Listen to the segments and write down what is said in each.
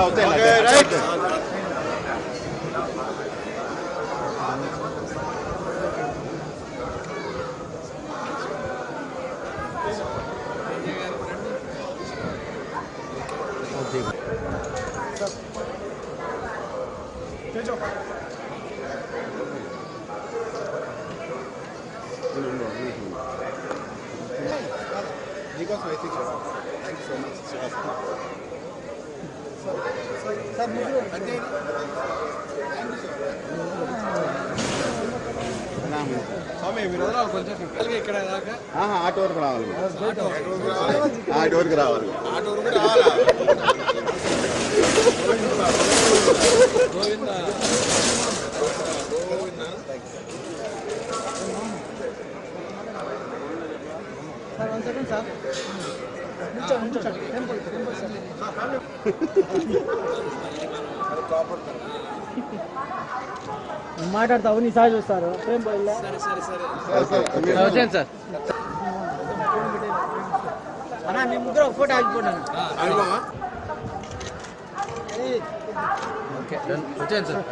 Okay, right. నీకోసం waiting thank you so much స్వామి మీరు వదలాలి కొంచెం అలాగే ఇక్కడ దాకా ఆటో వరకు రావాలి. ఆటో వరకు రావాలి. ఆటో కూడా రావాలా? Sir one second sir. మాట్లాడతావు నీ సార్ చూస్తారు ఏం పోయిల్లా సరే సరే. సరే వచ్చాను సార్ అన్నా నీ ముగ్గురు ఒక ఫోటో ఆగిపోయినాను ఓకే వచ్చాను సార్.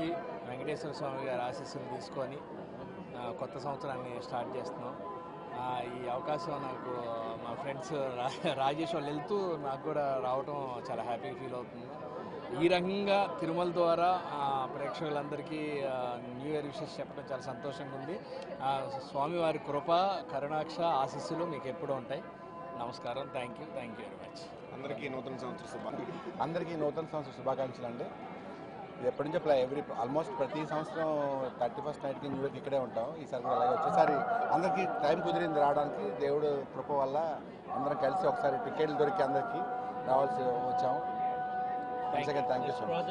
వెంకటేశ్వర స్వామి గారి ఆశీస్సులు తీసుకొని కొత్త సంవత్సరాన్ని స్టార్ట్ చేస్తున్నాం. ఈ అవకాశం నాకు మా ఫ్రెండ్స్ రా- రాజేష్ వాళ్ళు వెళ్తూ నాకు కూడా రావటం చాలా హ్యాపీ ఫీల్ అవుతుంది. ఈ రకంగా తిరుమల ద్వారా ప్రేక్షకులందరికీ న్యూ ఇయర్ విషెస్ చెప్పడం చాలా సంతోషంగా ఉంది. స్వామివారి కృప కరుణాక్ష ఆశీస్సులు మీకు ఎప్పుడూ ఉంటాయి. నమస్కారం. Thank you. Thank you very much. అందరికీ నూతన సంవత్సర శుభాకాంక్షలు అందరికీ నూతన సంవత్సర శుభాకాంక్షలు అండి ఇది ఎప్పటి నుంచో ఎవ్రీ ఆల్మోస్ట్ ప్రతి సంవత్సరం థర్టీ ఫస్ట్ నైట్కి న్యూ ఇయర్కి ఇక్కడే ఉంటాం. ఈసారి కూడా అలాగే వచ్చేసారి అందరికీ టైం కుదిరింది రావడానికి. దేవుడు కృప వల్ల అందరం కలిసి ఒకసారి టికెట్లు దొరికి అందరికీ రావాల్సి వచ్చాము థ్యాంక్ యూ సో మచ్